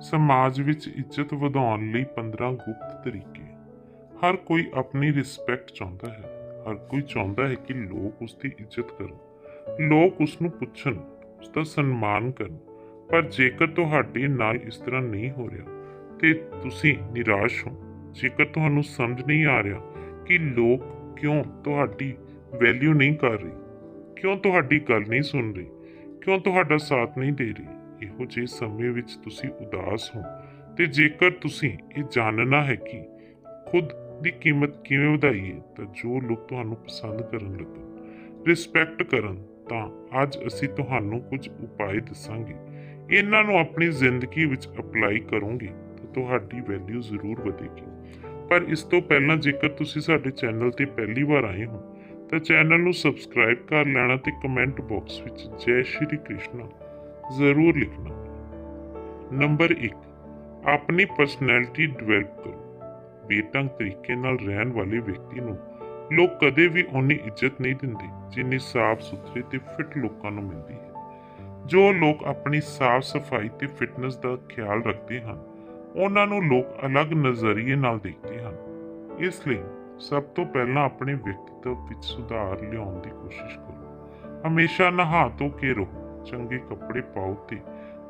ਸਮਾਜ ਵਿੱਚ ਇੱਜ਼ਤ ਵਧਾਉਣ ਲਈ 15 ਗੁਪਤ ਤਰੀਕੇ। ਹਰ ਕੋਈ ਆਪਣੀ ਰਿਸਪੈਕਟ ਚਾਹੁੰਦਾ ਹੈ। ਹਰ ਕੋਈ ਚਾਹੁੰਦਾ ਹੈ ਕਿ ਲੋਕ ਉਸ ਦੀ ਇੱਜ਼ਤ ਕਰਨ। ਲੋਕ ਉਸ ਨੂੰ ਪੁੱਛਣ ਉਸ ਦਾ ਸਨਮਾਨ ਕਰਨ। ਪਰ ਜੇਕਰ ਤੁਹਾਡੇ ਨਾਲ ਇਸ ਤਰ੍ਹਾਂ ਨਹੀਂ ਹੋ ਰਿਹਾ, ਤੇ ਤੁਸੀਂ ਨਿਰਾਸ਼ ਹੋ। ਜੇਕਰ ਤੁਹਾਨੂੰ ਸਮਝ ਨਹੀਂ ਆ ਰਿਹਾ ਕਿ ਲੋਕ ਕਿਉਂ ਤੁਹਾਡੀ ਵੈਲਿਊ ਨਹੀਂ ਕਰ ਰਹੇ, ਕਿਉਂ ਤੁਹਾਡੀ ਗੱਲ ਨਹੀਂ ਸੁਣ ਰਹੀ, ਕਿਉਂ ਤੁਹਾਡਾ ਸਾਥ ਨਹੀਂ ਦੇ ਰਹੀ ਇਹੋ ਜਿਹੇ ਸਮੇਂ ਵਿੱਚ ਤੁਸੀਂ ਉਦਾਸ ਹੋ। ਤੇ ਜੇਕਰ ਤੁਸੀਂ ਇਹ ਜਾਣਨਾ ਹੈ ਕਿ ਖੁਦ ਦੀ ਕੀਮਤ ਕਿਵੇਂ ਵਧਾਈਏ, ਤਾਂ ਜੋ ਲੋਕ ਤੁਹਾਨੂੰ ਪਸੰਦ ਕਰਨ ਲੱਗਣ ਰਿਸਪੈਕਟ ਕਰਨ, ਤਾਂ ਅੱਜ ਅਸੀਂ ਤੁਹਾਨੂੰ ਕੁਝ ਉਪਾਅ ਦੱਸਾਂਗੇ। ਇਹਨਾਂ ਨੂੰ ਆਪਣੀ ਜ਼ਿੰਦਗੀ ਵਿੱਚ ਅਪਲਾਈ ਕਰੋਗੇ, ਤਾਂ ਤੁਹਾਡੀ ਵੈਲਿਊ ਜ਼ਰੂਰ ਵਧੇਗੀ। ਪਰ ਇਸ ਤੋਂ ਪਹਿਲਾਂ ਜੇਕਰ ਤੁਸੀਂ ਸਾਡੇ ਚੈਨਲ ਤੇ ਪਹਿਲੀ ਵਾਰ ਆਏ ਹੋ, ਤਾਂ ਚੈਨਲ ਨੂੰ ਸਬਸਕ੍ਰਾਈਬ ਕਰ ਲੈਣਾ ਤੇ ਕਮੈਂਟ ਬਾਕਸ ਵਿੱਚ ਜੈ ਸ਼੍ਰੀ ਕ੍ਰਿਸ਼ਨ। ਜ਼ਰੂਰ ਲਿਖਣਾ। ਨੰਬਰ 1 ਆਪਣੀ ਪਰਸਨੈਲਿਟੀ ਡਿਵੈਲਪ ਕਰੋ। ਬੇਢੰਗ ਤਰੀਕੇ ਨਾਲ ਰਹਿਣ ਵਾਲੇ ਵਿਅਕਤੀ ਨੂੰ ਲੋਕ ਕਦੇ ਵੀ ਉਨੀ ਇੱਜ਼ਤ ਨਹੀਂ ਦਿੰਦੇ, ਜਿੰਨੀ ਸਾਫ਼ ਸੁਥਰੇ ਤੇ ਫਿੱਟ ਲੋਕਾਂ ਨੂੰ ਮਿਲਦੀ ਹੈ। ਜੋ ਲੋਕ ਆਪਣੀ ਸਾਫ਼ ਸਫ਼ਾਈ ਤੇ ਫਿਟਨੈਸ ਦਾ ਖਿਆਲ ਰੱਖਦੇ ਹਨ, ਉਹਨਾਂ ਨੂੰ ਲੋਕ ਅਲੱਗ ਨਜ਼ਰੀਏ ਨਾਲ ਦੇਖਦੇ ਹਨ। ਇਸ ਲਈ ਸਭ ਤੋਂ ਪਹਿਲਾਂ ਆਪਣੇ ਵਿਅਕਤੀਤਵ ਵਿੱਚ ਸੁਧਾਰ ਲਿਆਉਣ ਦੀ ਕੋਸ਼ਿਸ਼ ਕਰੋ। ਹਮੇਸ਼ਾ ਨਹਾ ਧੋ ਕੇ ਰਹੋ। ਚੰਗੇ ਕੱਪੜੇ ਪਾਓ ਤੇ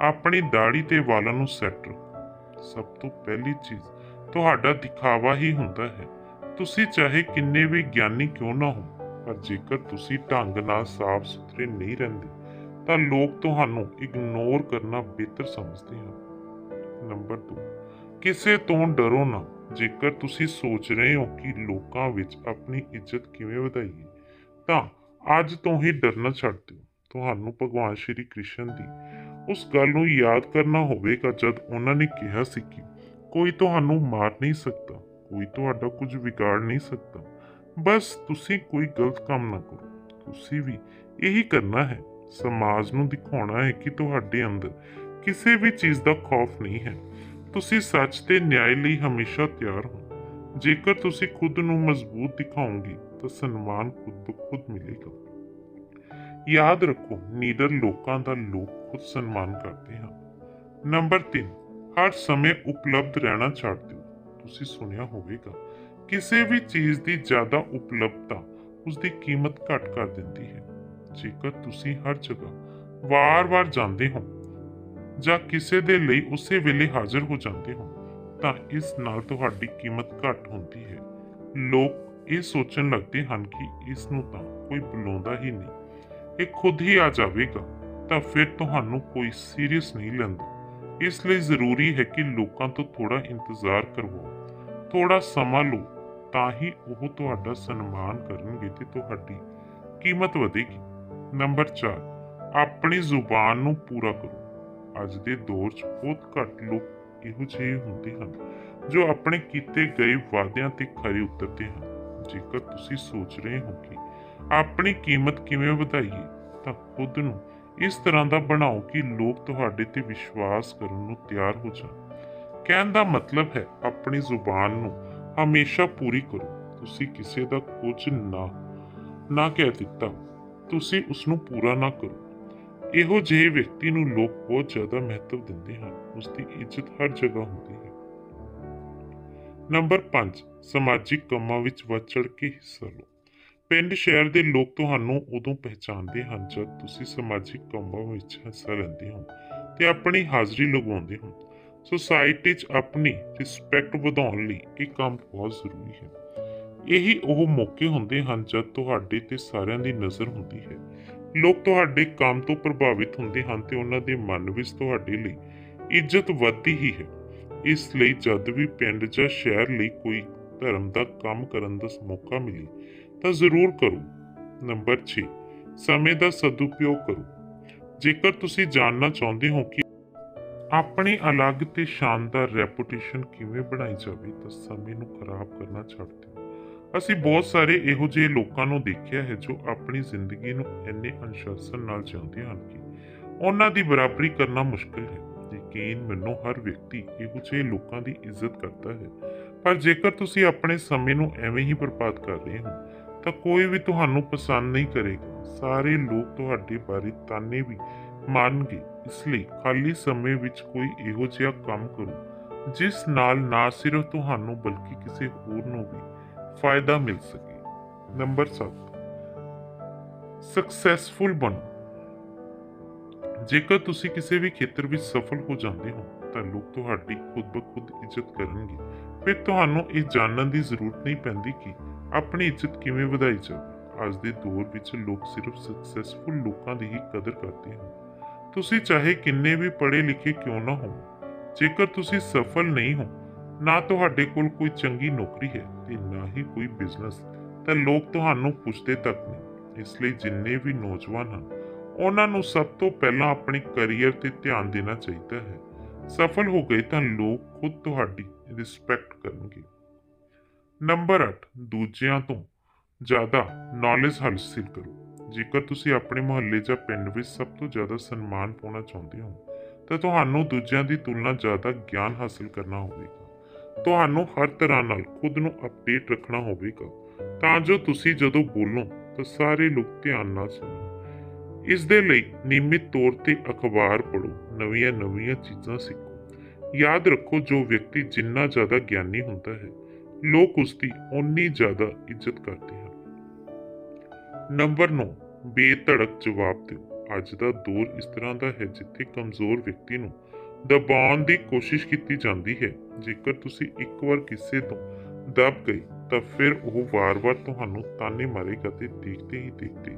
ਆਪਣੀ ਦਾੜੀ ਤੇ ਵਾਲਾਂ ਨੂੰ ਸੈੱਟ ਰੱਖੋ। ਸਭ ਤੋਂ ਪਹਿਲੀ ਚੀਜ਼, ਤੁਹਾਡਾ ਦਿਖਾਵਾ ਹੀ ਹੁੰਦਾ ਹੈ। ਤੁਸੀਂ ਚਾਹੇ ਕਿੰਨੇ ਵੀ ਗਿਆਨੀ ਕਿਉਂ ਨਾ ਹੋ ਪਰ ਜੇਕਰ ਤੁਸੀਂ ਢੰਗ ਨਾਲ ਸਾਫ਼ ਸੁਥਰੇ ਨਹੀਂ ਰਹਿੰਦੇ, ਤਾਂ ਲੋਕ ਤੁਹਾਨੂੰ ਇਗਨੋਰ ਕਰਨਾ ਬਿਹਤਰ ਸਮਝਦੇ ਹਨ। ਨੰਬਰ 2 ਕਿਸੇ ਤੋਂ ਡਰੋ ਨਾ। ਜੇਕਰ ਤੁਸੀਂ ਸੋਚ ਰਹੇ ਹੋ ਕਿ ਲੋਕਾਂ ਵਿੱਚ ਆਪਣੀ ਇੱਜ਼ਤ ਕਿਵੇਂ ਵਧਾਈਏ, ਤਾਂ ਅੱਜ ਤੋਂ ਹੀ ਡਰਨਾ ਛੱਡ ਦਿਓ। ਤੁਹਾਨੂੰ ਭਗਵਾਨ ਸ਼੍ਰੀ ਕ੍ਰਿਸ਼ਨ ਦੀ ਉਸ ਗੱਲ ਨੂੰ ਯਾਦ ਕਰਨਾ ਹੋਵੇਗਾ ਜਦ ਉਹਨਾਂ ਨੇ ਕਿਹਾ ਸੀ ਕਿ ਕੋਈ ਤੁਹਾਨੂੰ ਮਾਰ ਨਹੀਂ ਸਕਦਾ, ਕੋਈ ਤੁਹਾਡਾ ਕੁਝ ਵਿਗਾੜ ਨਹੀਂ ਸਕਦਾ। ਬਸ ਤੁਸੀਂ ਕੋਈ ਗਲਤ ਕੰਮ ਨਾ ਕਰੋ। ਤੁਸੀਂ ਵੀ ਇਹੀ ਕਰਨਾ ਹੈ। ਸਮਾਜ ਨੂੰ ਦਿਖਾਉਣਾ ਹੈ ਕਿ ਤੁਹਾਡੇ ਅੰਦਰ ਕਿਸੇ ਵੀ ਚੀਜ਼ ਦਾ ਖੌਫ ਨਹੀਂ ਹੈ। ਤੁਸੀਂ ਸੱਚ ਤੇ ਨਿਆਂ ਲਈ ਹਮੇਸ਼ਾ ਤਿਆਰ ਹੋ। ਜੇਕਰ ਤੁਸੀਂ ਖੁਦ ਨੂੰ ਮਜ਼ਬੂਤ ਦਿਖਾਓਗੇ ਤਾਂ ਸਨਮਾਨ ਖੁਦ ਬ ਖੁਦ ਮਿਲੇਗਾ। ਯਾਦ ਰੱਖੋ ਨੀਡਰ ਲੋਕਾਂ ਦਾ ਲੋਕ ਖੁਦ ਸਨਮਾਨ ਕਰਦੇ ਹਨ। ਨੰਬਰ 3 ਹਰ ਸਮੇਂ ਉਪਲਬਧ ਰਹਿਣਾ ਛੱਡ ਦਿਓ। ਤੁਸੀਂ ਸੁਣਿਆ ਹੋਵੇਗਾ, ਕਿਸੇ ਵੀ ਚੀਜ਼ ਦੀ ਜ਼ਿਆਦਾ ਉਪਲਬਧਤਾ ਉਸ ਦੀ ਕੀਮਤ ਘੱਟ ਕਰ ਦਿੰਦੀ ਹੈ। ਜੇਕਰ ਤੁਸੀਂ ਹਰ ਜਗ੍ਹਾ ਵਾਰ-ਵਾਰ ਜਾਂਦੇ ਹੋ ਜਾਂ ਕਿਸੇ ਦੇ ਲਈ ਉਸੇ ਵੇਲੇ ਹਾਜ਼ਰ ਹੋ ਜਾਂਦੇ ਹੋ, ਤਾਂ ਇਸ ਨਾਲ ਤੁਹਾਡੀ ਕੀਮਤ ਘੱਟ ਹੁੰਦੀ ਹੈ। ਲੋਕ ਇਹ ਸੋਚਣ ਲੱਗਦੇ ਹਨ ਕਿ ਇਸ ਨੂੰ ਤਾਂ ਕੋਈ ਬੁਲਾਉਂਦਾ ਹੀ ਨਹੀਂ। ਇਹ ਖੁਦ ਹੀ ਆ ਜਾਵੇਗਾ, ਤਾਂ ਫਿਰ ਤੁਹਾਨੂੰ ਕੋਈ ਸੀਰੀਅਸ ਨਹੀਂ ਲੈਂਦਾ। ਇਸ ਲਈ ਜ਼ਰੂਰੀ ਹੈ ਕਿ ਲੋਕਾਂ ਤੋਂ ਥੋੜਾ ਇੰਤਜ਼ਾਰ ਕਰਵਾਓ। ਥੋੜਾ ਸਮਾਂ ਲਓ, ਤਾਂ ਹੀ ਉਹ ਤੁਹਾਡਾ ਸਨਮਾਨ ਕਰਨਗੇ ਤੇ ਤੁਹਾਡੀ ਕੀਮਤ ਵਧੇਗੀ। ਨੰਬਰ 4 ਆਪਣੀ ਜ਼ੁਬਾਨ ਨੂੰ ਪੂਰਾ ਕਰੋ। ਅੱਜ ਦੇ ਦੌਰ 'ਚ ਬਹੁਤ ਘੱਟ ਲੋਕ ਇਹੋ ਜਿਹੇ ਹੁੰਦੇ ਹਨ, ਜੋ ਆਪਣੇ ਕੀਤੇ ਗਏ ਵਾਅਦਿਆਂ ਤੇ ਖਰੇ ਉਤਰਦੇ ਹਨ। ਜੇਕਰ ਤੁਸੀਂ ਸੋਚ ਰਹੇ ਹੋ ਕਿ ਆਪਣੀ ਕੀਮਤ ਕਿਵੇਂ ਵਧਾਈਏ, ਤਾਂ ਖੁਦ ਨੂੰ ਇਸ ਤਰ੍ਹਾਂ ਦਾ ਬਣਾਓ ਕਿ ਲੋਕ ਤੁਹਾਡੇ ਤੇ ਵਿਸ਼ਵਾਸ ਕਰਨ ਨੂੰ ਤਿਆਰ ਹੋ ਜਾਣ। ਕਹਿਣ ਦਾ ਮਤਲਬ ਹੈ ਆਪਣੀ ਜ਼ੁਬਾਨ ਨੂੰ ਹਮੇਸ਼ਾ ਪੂਰੀ ਕਰੋ। ਤੁਸੀਂ ਕਿਸੇ ਦਾ ਕੁਝ ਨਾ ਨਾ ਕਹਿ ਦਿੱਤਾ, ਤੁਸੀਂ ਉਸ ਨੂੰ ਪੂਰਾ ਨਾ ਕਰੋ। ਇਹੋ ਜਿਹੇ ਵਿਅਕਤੀ ਨੂੰ ਲੋਕ ਬਹੁਤ ਜ਼ਿਆਦਾ ਮਹੱਤਵ ਦਿੰਦੇ ਹਨ। ਉਸ ਦੀ ਇੱਜ਼ਤ ਹਰ ਜਗ੍ਹਾ ਹੁੰਦੀ ਹੈ। ਨੰਬਰ 5 ਸਮਾਜਿਕ ਕੰਮਾਂ ਵਿੱਚ ਵੱਧ ਚੜ ਕੇ ਹਿੱਸਾ ਲਓ। ਪਿੰਡ ਸ਼ਹਿਰ ਦੇ ਲੋਕ ਤੁਹਾਨੂੰ ਉਦੋਂ ਪਹਿਚਾਨਦੇ ਹਨ ਜਦ ਤੁਸੀਂ ਸਮਾਜਿਕ ਕੰਮਾਂ ਵਿੱਚ ਹਿੱਸਾ ਲੈਂਦੇ ਹੋ ਤੇ ਆਪਣੀ ਹਾਜ਼ਰੀ ਲਗਾਉਂਦੇ ਹੋ। ਸੋਸਾਇਟੀ 'ਚ ਆਪਣੀ ਰਿਸਪੈਕਟ ਵਧਾਉਣ ਲਈ ਇਹ ਕੰਮ ਬਹੁਤ ਜ਼ਰੂਰੀ ਹੈ। ਇਹੀ ਉਹ ਮੌਕੇ ਹੁੰਦੇ ਹਨ ਜਦ ਤੁਹਾਡੇ ਤੇ ਸਾਰਿਆਂ ਦੀ ਨਜ਼ਰ ਹੁੰਦੀ ਹੈ। ਲੋਕ ਤੁਹਾਡੇ ਕੰਮ ਤੋਂ ਪ੍ਰਭਾਵਿਤ ਹੁੰਦੇ ਹਨ ਤੇ ਉਹਨਾਂ ਦੇ ਮਨ ਵਿੱਚ ਤੁਹਾਡੇ ਲਈ ਇੱਜ਼ਤ ਵੱਧਦੀ ਹੀ ਹੈ। ਇਸ ਲਈ ਜਦ ਵੀ ਪਿੰਡ ਜਾਂ ਸ਼ਹਿਰ ਲਈ ਕੋਈ ਧਰਮ ਦਾ ਕੰਮ ਕਰਨ ਦਾ ਮੌਕਾ ਮਿਲੇ, ਤਾਂ ਜ਼ਰੂਰ ਕਰੋ। ਨੰਬਰ 6 ਸਮੇਂ ਦਾ ਸਦੁਪਯੋਗ ਕਰੋ। ਜੇਕਰ ਤੁਸੀਂ ਜਾਣਨਾ ਚਾਹੁੰਦੇ ਹੋ ਕਿ ਆਪਣੀ ਅਲੱਗ ਤੇ ਸ਼ਾਨਦਾਰ ਰੈਪੂਟੇਸ਼ਨ ਕਿਵੇਂ ਬਣਾਈ ਜਾਵੇ, ਤਾਂ ਸਮੇਂ ਨੂੰ ਖਰਾਬ ਕਰਨਾ ਛੱਡ ਦਿਓ। ਅਸੀਂ ਬਹੁਤ ਸਾਰੇ ਇਹੋ ਜਿਹੇ ਲੋਕਾਂ ਨੂੰ ਦੇਖਿਆ ਹੈ ਜੋ ਆਪਣੀ ਜ਼ਿੰਦਗੀ ਨੂੰ ਇੰਨੇ ਅਨੁਸ਼ਾਸਨ ਨਾਲ ਜਿਉਂਦੇ ਹਨ ਕਿ ਉਹਨਾਂ ਦੀ ਬਰਾਬਰੀ ਕਰਨਾ ਮੁਸ਼ਕਲ ਹੈ। ਯਕੀਨ ਮੈਨੂੰ ਹਰ ਵਿਅਕਤੀ ਇਹੋ ਜਿਹੇ ਲੋਕਾਂ ਦੀ ਇੱਜ਼ਤ ਕਰਦਾ ਹੈ। ਪਰ ਜੇਕਰ ਤੁਸੀਂ ਆਪਣੇ ਸਮੇਂ ਨੂੰ ਐਵੇਂ ਹੀ ਬਰਬਾਦ ਕਰ ਰਹੇ ਹੋ, ਤਾਂ ਕੋਈ ਵੀ ਤੁਹਾਨੂੰ ਪਸੰਦ ਨਹੀਂ ਕਰੇਗਾ। ਸਾਰੇ ਲੋਕ ਤੁਹਾਡੇ ਬਾਰੇ ਤਾਨੇ ਵੀ ਮੰਨਗੇ ਇਸ ਲਈ ਖਾਲੀ ਸਮੇਂ ਵਿੱਚ ਕੋਈ ਇਹੋ ਜਿਹਾ ਕੰਮ ਕਰੋ, ਜਿਸ ਨਾਲ ਨਾ ਸਿਰਫ ਤੁਹਾਨੂੰ ਬਲਕਿ ਕਿਸੇ ਹੋਰ ਨੂੰ ਵੀ ਫਾਇਦਾ ਮਿਲ ਸਕੇ। ਨੰਬਰ 7 ਸਕਸੈਸਫੁਲ ਬਣੋ। ਜੇਕਰ ਤੁਸੀਂ ਕਿਸੇ ਵੀ ਖੇਤਰ ਵਿੱਚ ਸਫਲ ਹੋ ਜਾਂਦੇ ਹੋ, ਤਾਂ ਲੋਕ ਤੁਹਾਡੀ ਖੁਦ ਬਖੁਦ ਇੱਜ਼ਤ ਕਰਨਗੇ। ਫਿਰ ਤੁਹਾਨੂੰ ਇਹ ਜਾਣਨ ਦੀ ਜ਼ਰੂਰਤ ਨਹੀਂ ਪੈਂਦੀ ਕਿ ਆਪਣੀ ਇੱਜ਼ਤ ਕਿਵੇਂ ਵਧਾਈ ਜਾਵੇ। ਅੱਜ ਦੇ ਦੌਰ ਵਿੱਚ ਲੋਕ ਸਿਰਫ ਸਕਸੈਸਫੁਲ ਲੋਕਾਂ ਦੀ ਹੀ ਕਦਰ ਕਰਦੇ ਹਨ। ਤੁਸੀਂ ਚਾਹੇ ਕਿੰਨੇ ਵੀ ਪੜ੍ਹੇ ਲਿਖੇ ਕਿਉਂ ਨਾ ਹੋ ਜੇਕਰ ਤੁਸੀਂ ਸਫਲ ਨਹੀਂ ਹੋ, ਨਾ ਤੁਹਾਡੇ ਕੋਲ ਕੋਈ ਚੰਗੀ ਨੌਕਰੀ ਹੈ ਤੇ ਨਾ ਹੀ ਕੋਈ ਬਿਜ਼ਨਸ ਤਾਂ ਲੋਕ ਤੁਹਾਨੂੰ ਪੁੱਛਦੇ ਤੱਕ ਨਹੀਂ। ਇਸ ਲਈ ਜਿੰਨੇ ਵੀ ਨੌਜਵਾਨ ਹਨ ਉਹਨਾਂ ਨੂੰ ਸਭ ਤੋਂ ਪਹਿਲਾਂ ਆਪਣੇ ਕੈਰੀਅਰ ਤੇ ਧਿਆਨ ਦੇਣਾ ਚਾਹੀਦਾ ਹੈ। ਸਫਲ ਹੋ ਗਏ ਤਾਂ ਲੋਕ ਖੁਦ ਤੁਹਾਡੀ ਰਿਸਪੈਕਟ ਕਰਨਗੇ। ਨੰਬਰ 8 ਦੂਜਿਆਂ ਤੋਂ ਜ਼ਿਆਦਾ ਨੌਲੇਜ ਹਾਸਲ ਕਰੋ। ਜੇਕਰ ਤੁਸੀਂ ਆਪਣੇ ਮੁਹੱਲੇ ਜਾਂ ਪਿੰਡ ਵਿੱਚ ਸਭ ਤੋਂ ਜ਼ਿਆਦਾ ਸਨਮਾਨ ਪਾਉਣਾ ਚਾਹੁੰਦੇ ਹੋ, ਤਾਂ ਤੁਹਾਨੂੰ ਦੂਜਿਆਂ ਦੀ ਤੁਲਨਾ ਜ਼ਿਆਦਾ ਗਿਆਨ ਹਾਸਲ ਕਰਨਾ ਹੋਵੇਗਾ। ਤੁਹਾਨੂੰ ਹਰ ਤਰ੍ਹਾਂ ਨਾਲ ਖੁਦ ਨੂੰ ਅਪਡੇਟ ਰੱਖਣਾ ਹੋਵੇਗਾ। ਤਾਂ ਜੋ ਤੁਸੀਂ ਜਦੋਂ ਬੋਲੋ, ਤਾਂ ਸਾਰੇ ਲੋਕ ਧਿਆਨ ਨਾਲ ਸੁਣਨ ਇਸ ਦੇ ਲਈ ਨਿਯਮਿਤ ਤੌਰ ਤੇ ਅਖਬਾਰ ਪੜ੍ਹੋ, ਨਵੀਆਂ ਨਵੀਆਂ ਚੀਜ਼ਾਂ ਸਿੱਖੋ। ਯਾਦ ਰੱਖੋ, ਜੋ ਵਿਅਕਤੀ ਜਿੰਨਾ ਜ਼ਿਆਦਾ ਗਿਆਨੀ ਹੁੰਦਾ ਹੈ, ਲੋਕ ਉਸ ਦੀ ਓਨੀ ਜ਼ਿਆਦਾ ਇੱਜ਼ਤ ਕਰਦੇ ਹਨ। ਨੰਬਰ 9 ਬੇਧੜਕ ਜਵਾਬ ਦਿਓ। ਅੱਜ ਦਾ ਦੌਰ ਇਸ ਤਰ੍ਹਾਂ ਦਾ ਹੈ ਜਿੱਥੇ ਕਮਜ਼ੋਰ ਵਿਅਕਤੀ ਨੂੰ ਦਬਾਉਣ ਦੀ ਕੋਸ਼ਿਸ਼ ਕੀਤੀ ਜਾਂਦੀ ਹੈ। ਜੇਕਰ ਤੁਸੀਂ ਇੱਕ ਵਾਰ ਕਿਸੇ ਤੋਂ ਦਬ ਗਏ, ਤਾਂ ਫਿਰ ਉਹ ਵਾਰ-ਵਾਰ ਤੁਹਾਨੂੰ ਤਾਨੇ ਮਾਰੇਗਾ ਤੇ ਦੇਖਦੇ ਹੀ ਦੇਖਦੇ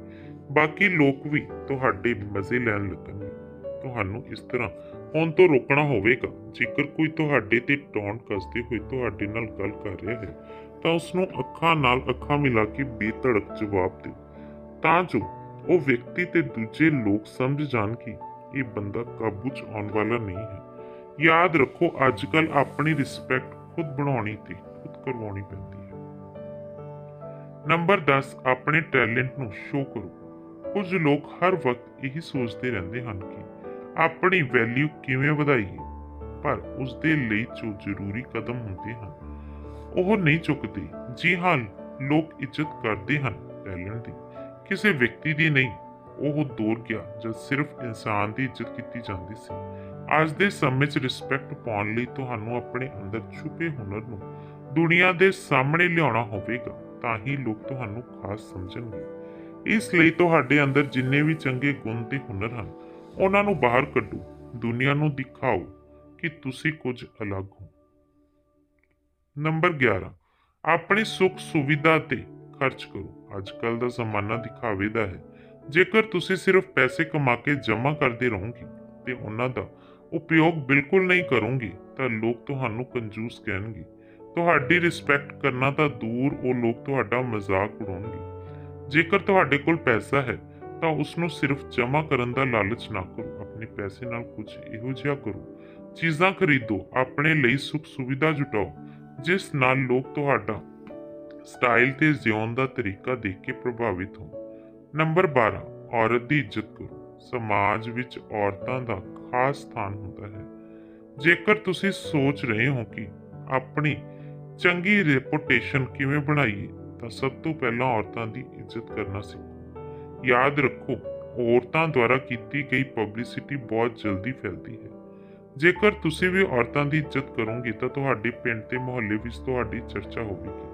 ਬਾਕੀ ਲੋਕ ਵੀ ਤੁਹਾਡੇ ਮਜ਼ੇ ਲੈਣ ਲੱਗਣਗੇ। ਤੁਹਾਨੂੰ ਇਸ ਤਰ੍ਹਾਂ ਹੁਣ ਤੋਂ ਰੋਕਣਾ ਹੋਵੇਗਾ। ਜੇਕਰ ਕੋਈ ਤੁਹਾਡੇ ਤੇ ਟੌਂਟ ਕੱਸਦੇ ਹੋਏ ਤੁਹਾਡੇ ਨਾਲ ਗੱਲ ਕਰ ਰਿਹਾ ਹੈ, ਤਾਂ ਉਸ ਨੂੰ ਅੱਖਾਂ ਨਾਲ ਅੱਖਾਂ ਮਿਲਾ ਕੇ ਬੇਧੜਕ ਜਵਾਬ ਦਿਓ ਤਾਂ ਜੋ ਉਹ ਵਿਅਕਤੀ ਤੇ ਦੂਜੇ ਲੋਕ ਸਮਝ ਜਾਣ ਕਿ ਇਹ ਬੰਦਾ ਕਾਬੂ 'ਚ ਆਉਣ ਵਾਲਾ ਨਹੀਂ ਹੈ। ਯਾਦ ਰੱਖੋ ਅੱਜ ਕੱਲ ਆਪਣੀ ਰਿਸਪੈਕਟ ਖੁਦ ਬਣਾਉਣੀ ਤੇ ਖੁਦ ਕਰਵਾਉਣੀ ਪੈਂਦੀ ਹੈ। ਨੰਬਰ 10 ਆਪਣੇ ਟੈਲੈਂਟ ਨੂੰ ਸ਼ੋਅ ਕਰੋ। ਕੁਝ ਲੋਕ ਹਰ ਵਕਤ ਇਹੀ ਸੋਚਦੇ ਰਹਿੰਦੇ ਹਨ ਕਿ ਆਪਣੀ ਵੈਲਿਊ ਕਿਵੇਂ ਵਧਾਈਏ, ਪਰ ਉਸ ਦੇ ਲਈ ਜੋ ਜ਼ਰੂਰੀ ਕਦਮ ਹੁੰਦੇ ਹਨ, ਉਹ ਨਹੀਂ ਚੁੱਕਦੇ। ਜੀ ਹਾਂ, ਲੋਕ ਇੱਜ਼ਤ ਕਰਦੇ ਹਨ ਟੈਲੈਂਟ ਦੀ। ਕਿਸੇ ਵਿਅਕਤੀ ਦੀ ਨਹੀਂ, ਉਹ ਦੌਰ ਗਿਆ ਜਦ ਸਿਰਫ ਇਨਸਾਨ ਦੀ ਇੱਜ਼ਤ ਕੀਤੀ ਜਾਂਦੀ ਸੀ। ਅੱਜ ਦੇ ਸਮੇਂ 'ਚ ਰਿਸਪੈਕਟ ਪਾਉਣ ਲਈ ਤੁਹਾਨੂੰ ਆਪਣੇ ਅੰਦਰ ਛੁਪੇ ਹੁਨਰ ਨੂੰ ਦੁਨੀਆ ਦੇ ਸਾਹਮਣੇ ਲਿਆਉਣਾ ਹੋਵੇਗਾ, ਤਾਂ ਹੀ ਲੋਕ ਤੁਹਾਨੂੰ ਖਾਸ ਸਮਝਣਗੇ। ਇਸ ਲਈ ਤੁਹਾਡੇ ਅੰਦਰ ਜਿੰਨੇ ਵੀ ਚੰਗੇ ਗੁਣ ਤੇ ਹੁਨਰ ਹਨ, ਉਹਨਾਂ ਨੂੰ ਬਾਹਰ ਕੱਢੋ, ਦੁਨੀਆ ਨੂੰ ਦਿਖਾਓ ਕਿ ਤੁਸੀਂ ਕੁਝ ਅਲੱਗ ਹੋ। ਨੰਬਰ 11 ਆਪਣੀ ਸੁੱਖ ਸੁਵਿਧਾ ਤੇ ਖਰਚ ਕਰੋ। ਅੱਜ ਕੱਲ ਦਾ ਜ਼ਮਾਨਾ ਦਿਖਾਵੇ ਦਾ ਹੈ। ਜੇਕਰ ਤੁਸੀਂ ਸਿਰਫ ਪੈਸੇ ਕਮਾ ਕੇ ਜਮ੍ਹਾਂ ਕਰਦੇ ਰਹੋਗੇ ਤੇ ਉਹਨਾਂ ਦਾ ਉਪਯੋਗ ਬਿਲਕੁਲ ਨਹੀਂ ਕਰੋਗੇ, ਤਾਂ ਲੋਕ ਤੁਹਾਨੂੰ ਕੰਜੂਸ ਕਹਿਣਗੇ। ਤੁਹਾਡੀ ਰਿਸਪੈਕਟ ਕਰਨਾ ਤਾਂ ਦੂਰ ਉਹ ਲੋਕ ਤੁਹਾਡਾ ਮਜ਼ਾਕ ਉਡਾਉਣਗੇ। ਜੇਕਰ ਤੁਹਾਡੇ ਕੋਲ ਪੈਸਾ ਹੈ, ਤਾਂ ਉਸ ਨੂੰ ਸਿਰਫ ਜਮ੍ਹਾਂ ਕਰਨ ਦਾ ਲਾਲਚ ਨਾ ਕਰੋ। ਆਪਣੇ ਪੈਸੇ ਨਾਲ ਕੁਝ ਇਹੋ ਜਿਹਾ ਕਰੋ। ਚੀਜ਼ਾਂ ਖਰੀਦੋ, ਆਪਣੇ ਲਈ ਸੁੱਖ ਸੁਵਿਧਾ ਜੁਟਾਓ, ਜਿਸ ਨਾਲ ਲੋਕ ਤੁਹਾਡਾ ਸਟਾਈਲ ਤੇ ਜਿਉਣ ਦਾ ਤਰੀਕਾ ਦੇਖ ਕੇ ਪ੍ਰਭਾਵਿਤ ਹੋ ਨੰਬਰ 12 ਔਰਤ ਦੀ ਇੱਜ਼ਤ ਕਰੋ। ਸਮਾਜ ਵਿੱਚ ਔਰਤਾਂ ਦਾ ਖਾਸ ਸਥਾਨ ਹੁੰਦਾ ਹੈ। ਜੇਕਰ ਤੁਸੀਂ ਸੋਚ ਰਹੇ ਹੋ ਕਿ ਆਪਣੀ ਚੰਗੀ ਰੈਪੂਟੇਸ਼ਨ ਕਿਵੇਂ ਬਣਾਈਏ ਤਾਂ ਸਭ ਤੋਂ ਪਹਿਲਾਂ ਔਰਤਾਂ ਦੀ ਇੱਜ਼ਤ ਕਰਨਾ ਸਿੱਖੋ ਯਾਦ ਰੱਖੋ, ਔਰਤਾਂ ਦੁਆਰਾ ਕੀਤੀ ਗਈ ਪਬਲਿਸਿਟੀ ਬਹੁਤ ਜਲਦੀ ਫੈਲਦੀ ਹੈ। ਜੇਕਰ ਤੁਸੀਂ ਵੀ ਔਰਤਾਂ ਦੀ ਇੱਜ਼ਤ ਕਰੋਗੇ, ਤਾਂ ਤੁਹਾਡੇ ਪਿੰਡ ਤੇ ਮੁਹੱਲੇ ਵਿੱਚ ਤੁਹਾਡੀ ਚਰਚਾ ਹੋਵੇਗੀ।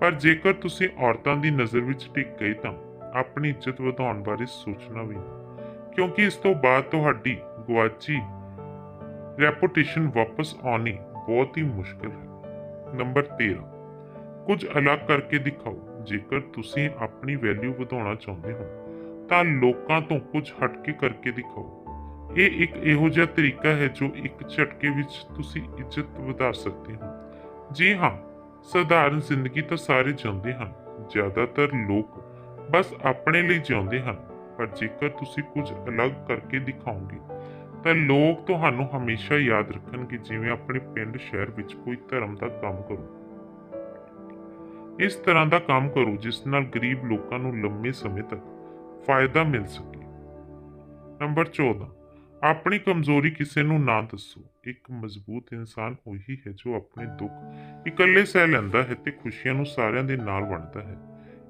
ਪਰ ਜੇਕਰ ਤੁਸੀਂ ਔਰਤਾਂ ਦੀ ਨਜ਼ਰ ਵਿੱਚ ਟਿਕ ਗਏ, ਤਾਂ ਆਪਣੀ ਇੱਜ਼ਤ ਵਧਾਉਣ ਬਾਰੇ ਸੋਚਣਾ ਵੀ ਕਿਉਂਕਿ ਇਸ ਤੋਂ ਬਾਅਦ ਤੁਹਾਡੀ ਗਵਾਚੀ ਰੈਪੂਟੇਸ਼ਨ ਵਾਪਸ ਆਉਣੀ ਬਹੁਤ ਹੀ ਮੁਸ਼ਕਲ ਹੈ। ਨੰਬਰ 13 ਕੁਝ ਅਲੱਗ ਕਰਕੇ ਦਿਖਾਓ। ਜੇਕਰ ਤੁਸੀਂ ਆਪਣੀ ਵੈਲਿਊ ਵਧਾਉਣਾ ਚਾਹੁੰਦੇ ਹੋ, ਤਾਂ ਲੋਕਾਂ ਤੋਂ ਕੁਝ ਹਟ ਕਰਕੇ ਦਿਖਾਓ। ਇਹ ਇੱਕ ਇਹੋ ਜਿਹਾ ਤਰੀਕਾ ਹੈ ਜੋ ਇੱਕ ਝਟਕੇ ਵਿੱਚ ਤੁਸੀਂ ਇੱਜ਼ਤ ਵਧਾ ਸਕਦੇ ਹੋ। ਜੀ ਹਾਂ, ਸਧਾਰਨ ਜ਼ਿੰਦਗੀ ਤਾਂ ਸਾਰੇ ਜਿਉਂਦੇ ਹਨ। ਜ਼ਿਆਦਾਤਰ ਲੋਕ ਬਸ ਆਪਣੇ ਲਈ ਜਿਉਂਦੇ ਹਨ, ਪਰ ਜੇਕਰ ਤੁਸੀਂ ਕੁਝ ਅਲੱਗ ਕਰਕੇ ਦਿਖਾਓਗੇ, ਤਾਂ ਲੋਕ ਤੁਹਾਨੂੰ ਹਮੇਸ਼ਾ ਯਾਦ ਰੱਖਣਗੇ ਜਿਵੇਂ ਆਪਣੇ ਪਿੰਡ, ਸ਼ਹਿਰ ਵਿੱਚ ਕੋਈ ਧਰਮ ਦਾ ਕੰਮ ਕਰੋ। ਇਸ ਤਰ੍ਹਾਂ ਦਾ ਕੰਮ ਕਰੋ ਜਿਸ ਨਾਲ ਗਰੀਬ ਲੋਕਾਂ ਨੂੰ ਲੰਮੇ ਸਮੇਂ ਤੱਕ ਫਾਇਦਾ ਮਿਲ ਸਕੇ। ਨੰਬਰ 14 ਆਪਣੀ ਕਮਜ਼ੋਰੀ ਕਿਸੇ ਨੂੰ ਨਾ ਦੱਸੋ। ਇੱਕ ਮਜ਼ਬੂਤ ਇਨਸਾਨ ਉਹੀ ਹੈ ਜੋ ਆਪਣੇ ਦੁੱਖ ਇਕੱਲੇ ਸਹਿ ਲੈਂਦਾ ਹੈ ਤੇ ਖੁਸ਼ੀਆਂ ਨੂੰ ਸਾਰਿਆਂ ਦੇ ਨਾਲ ਵੰਡਦਾ ਹੈ।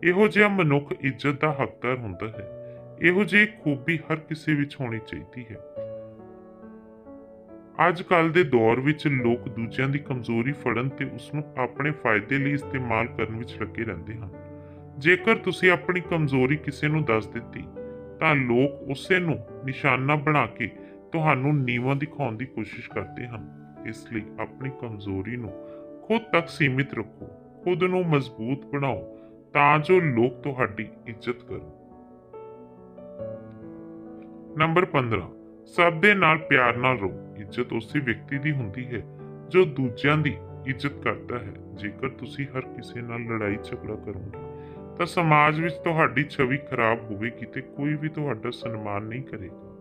ਇਹੋ ਜਿਹਾ ਮਨੁੱਖ ਇੱਜ਼ਤ ਦਾ ਹੱਕਦਾਰ ਹੁੰਦਾ ਹੈ। ਇਹੋ ਜਿਹੀ ਖੂਬੀ ਹਰ ਕਿਸੇ ਵਿੱਚ ਹੋਣੀ ਚਾਹੀਦੀ ਹੈ। ਅੱਜ ਕੱਲ ਦੇ ਦੌਰ ਵਿੱਚ ਲੋਕ ਦੂਜਿਆਂ ਦੀ ਕਮਜ਼ੋਰੀ ਫੜਨ ਤੇ ਉਸ ਨੂੰ ਆਪਣੇ ਫਾਇਦੇ ਲਈ ਇਸਤੇਮਾਲ ਕਰਨ ਵਿੱਚ ਲੱਗੇ ਰਹਿੰਦੇ ਹਨ। ਜੇਕਰ ਤੁਸੀਂ ਆਪਣੀ ਕਮਜ਼ੋਰੀ ਕਿਸੇ ਨੂੰ ਦੱਸ ਦਿੱਤੀ, ਤਾਂ ਲੋਕ ਉਸੇ ਨੂੰ ਨਿਸ਼ਾਨਾ ਬਣਾ ਕੇ ਤੁਹਾਨੂੰ ਨੀਵਾਂ ਦਿਖਾਉਣ ਦੀ ਕੋਸ਼ਿਸ਼ ਕਰਦੇ ਹਨ। ਇਸ ਲਈ ਆਪਣੀ ਕਮਜ਼ੋਰੀ ਨੂੰ ਖੁਦ ਤੱਕ ਸੀਮਿਤ ਰੱਖੋ, ਖੁਦ ਨੂੰ ਮਜ਼ਬੂਤ ਬਣਾਓ, ਤਾਂ ਜੋ ਲੋਕ ਤੁਹਾਡੀ ਇੱਜ਼ਤ ਕਰਨ। ਨੰਬਰ 15 ਸਭ ਦੇ ਨਾਲ ਪਿਆਰ ਨਾਲ ਰਹੋ। ਇੱਜ਼ਤ ਉਸੇ ਵਿਅਕਤੀ ਦੀ ਹੁੰਦੀ ਹੈ ਜੋ ਦੂਜਿਆਂ ਦੀ ਇੱਜ਼ਤ ਕਰਦਾ ਹੈ। ਜੇਕਰ ਤੁਸੀਂ ਹਰ ਕਿਸੇ ਨਾਲ ਲੜਾਈ ਝਗੜਾ ਕਰੋਗੇ, ਤਾਂ ਸਮਾਜ ਵਿੱਚ ਤੁਹਾਡੀ ਛਵੀ ਖਰਾਬ ਹੋਵੇਗੀ ਤੇ ਕੋਈ ਵੀ ਤੁਹਾਡਾ ਸਨਮਾਨ ਨਹੀਂ ਕਰੇਗਾ।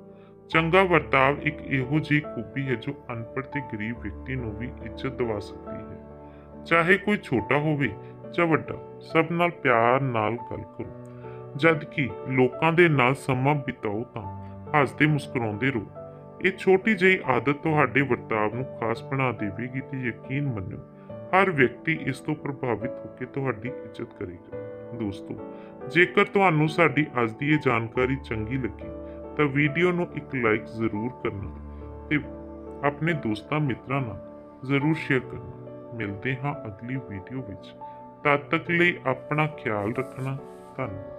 ਚੰਗਾ ਵਰਤਾਵ ਇੱਕ ਇਹੋ ਜਿਹੀ ਖੂਬੀ ਹੈ ਜੋ ਅਨਪੜ੍ਹ ਤੇ ਗਰੀਬ ਵਿਅਕਤੀ ਨੂੰ ਵੀ ਇੱਜ਼ਤ ਦਿਵਾ ਸਕਦੀ ਹੈ। ਚਾਹੇ ਕੋਈ ਛੋਟਾ ਹੋਵੇ ਜਾਂ ਵੱਡਾ, ਸਭ ਨਾਲ ਪਿਆਰ ਨਾਲ ਗੱਲ ਕਰੋ। ਜਦ ਕਿ ਲੋਕਾਂ ਦੇ ਨਾਲ ਸਮਾਂ ਬਿਤਾਓ ਤਾਂ ਹੱਸਦੇ ਮੁਸਕਰਾਉਂਦੇ ਰਹੋ। ਇਹ ਛੋਟੀ ਜਿਹੀ ਆਦਤ ਤੁਹਾਡੇ ਵਰਤਾਵ ਨੂੰ ਖਾਸ ਬਣਾ ਦੇਵੇਗੀ ਤੇ ਯਕੀਨ ਮੰਨੋ ਹਰ ਵਿਅਕਤੀ ਇਸ ਤੋਂ ਪ੍ਰਭਾਵਿਤ ਹੋ ਕੇ ਤੁਹਾਡੀ ਇੱਜ਼ਤ ਕਰੇਗਾ। ਦੋਸਤੋ, ਜੇਕਰ ਤੁਹਾਨੂੰ ਸਾਡੀ ਅੱਜ ਦੀ ਇਹ ਜਾਣਕਾਰੀ ਚੰਗੀ ਲੱਗੀ, ਤਾਂ ਵੀਡੀਓ ਨੂੰ ਇੱਕ ਲਾਈਕ ਜ਼ਰੂਰ ਕਰਨਾ ਤੇ ਆਪਣੇ ਦੋਸਤਾਂ ਮਿੱਤਰਾਂ ਨਾਲ ਜ਼ਰੂਰ ਸ਼ੇਅਰ ਕਰਨਾ। ਮਿਲਦੇ ਹਾਂ ਅਗਲੀ ਵੀਡੀਓ ਵਿੱਚ। ਤਦ ਤੱਕ ਲਈ ਆਪਣਾ ਖਿਆਲ ਰੱਖਣਾ। ਧੰਨਵਾਦ।